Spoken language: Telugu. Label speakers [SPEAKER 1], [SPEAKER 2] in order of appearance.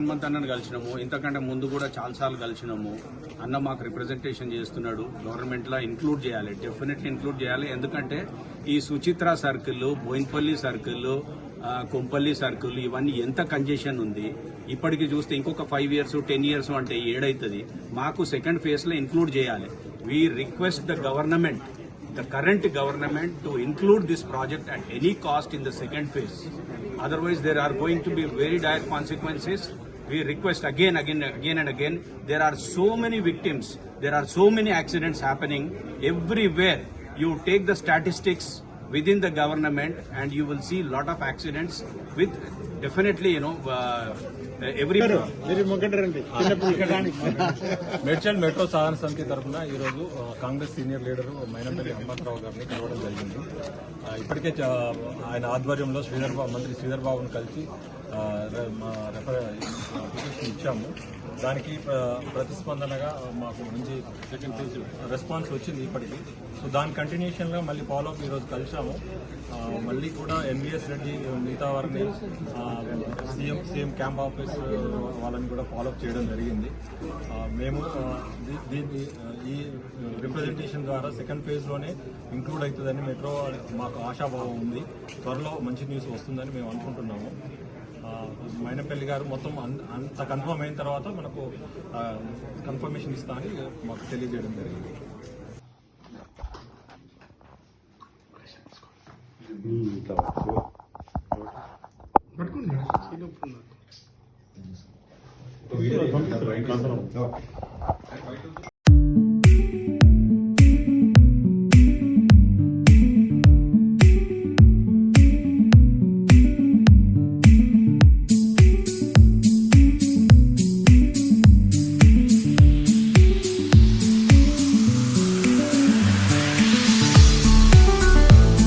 [SPEAKER 1] హనుమంత్ అన్నను కలిసినాము. ఇంతకంటే ముందు కూడా చాలాసార్లు కలిసినాము. అన్న మాకు రిప్రజెంటేషన్ చేస్తున్నాడు. గవర్నమెంట్లో ఇంక్లూడ్ చేయాలి. డెఫినెట్లీ ఇంక్లూడ్ చేయాలి. ఎందుకంటే ఈ Suchitra circle Bowenpally circle Kompally circle ఇవన్నీ ఎంత కంజెషన్ ఉంది. ఇప్పటికి చూస్తే ఇంకొక ఫైవ్ ఇయర్స్ టెన్ ఇయర్స్ అంటే ఏడైతుంది. మాకు సెకండ్ ఫేజ్లో ఇంక్లూడ్ చేయాలి. We request the government the current government to include this project at any cost in the second phase. Otherwise, there are going to be very dire consequences. We request again, again, again and again. There are so many victims. There are so many accidents happening everywhere. You take the statistics within the government and you will see lot of accidents with definitely, you know, uh, every...
[SPEAKER 2] మీరు ముంగటరండి
[SPEAKER 3] మేడ్చల్ మెట్రో సాధన సమితి తరఫున ఈరోజు కాంగ్రెస్ సీనియర్ లీడర్ మైనంపల్లి హనుమంతరావు గారిని కలవడం జరిగింది. ఇప్పటికే ఆయన ఆధ్వర్యంలో శ్రీధర్ బాబు మంత్రి శ్రీధర్ బాబును కలిసి ఇచ్చాము. దానికి ప్రతిస్పందనగా మాకు మంచి సెకండ్ ఫేజ్ రెస్పాన్స్ వచ్చింది ఇప్పటికి. సో దాని కంటిన్యూషన్గా మళ్ళీ ఫాలోఅప్ ఈరోజు కలిసాము మళ్ళీ కూడా ఎన్విఎస్ రెడ్డి మిగతా వారిని సీఎం సీఎం క్యాంప్ ఆఫీస్ వాళ్ళని కూడా ఫాలోఅప్ చేయడం జరిగింది. మేము దీ- దీన్ని ఈ రిప్రజెంటేషన్ ద్వారా సెకండ్ ఫేజ్లోనే ఇంక్లూడ్ అవుతుందని మెట్రో మాకు ఆశాభావం ఉంది. త్వరలో మంచి న్యూస్ వస్తుందని మేము అనుకుంటున్నాము. మైనపల్లి గారు మొత్తం అంత కన్ఫర్మ్ అయిన తర్వాత మనకు కన్ఫర్మేషన్ ఇస్తా అని మాకు తెలియజేయడం జరిగింది.
[SPEAKER 2] పట్టుకోండి